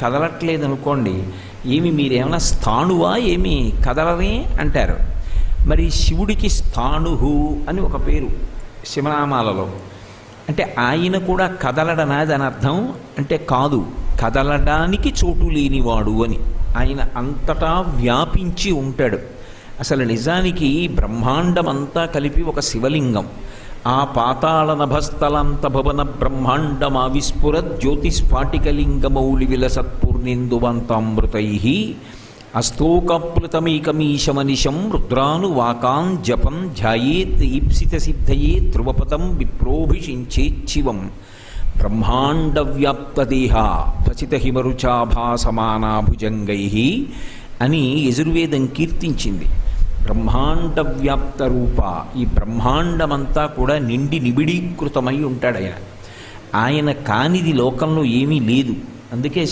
కదలట్లేదు అనుకోండి ఏమి మీరేమైనా స్థాణువా ఏమి? కదలరే అంటారు. మరి శివుడికి స్థాణుహు అని ఒక పేరు శివనామాలలో. అంటే ఆయన కూడా కదలడనా దాని అర్థం? అంటే కాదు కదలడానికి చోటు లేనివాడు అని. ఆయన అంతటా వ్యాపించి ఉంటాడు. అసలు నిజానికి బ్రహ్మాండమంతా కలిపి ఒక శివలింగం. ఆ పాతాళ నభస్థలంత భవన బ్రహ్మాండమా విస్ఫుర జ్యోతిస్ఫాటికలింగమౌళి విలసత్పూర్ణేందువంతామృతై అస్తోకప్లుతమీకమీశమనిశం రుద్రానువాకాన్ జపం ధ్యాయేత్ ఈప్సిత సిద్ధయే ధ్రువపదం విప్రోభిషించేచ్చివం బ్రహ్మాండవ్యాప్తదేహ భసితహిమరుచాభాసమానాభుజంగై అని యజుర్వేదం కీర్తించింది. బ్రహ్మాండ వ్యాప్త రూప ఈ బ్రహ్మాండమంతా కూడా నిండి నిబిడీకృతమై ఉంటాడు ఆయన ఆయన కానిది లోకంలో ఏమీ లేదు. అందుకే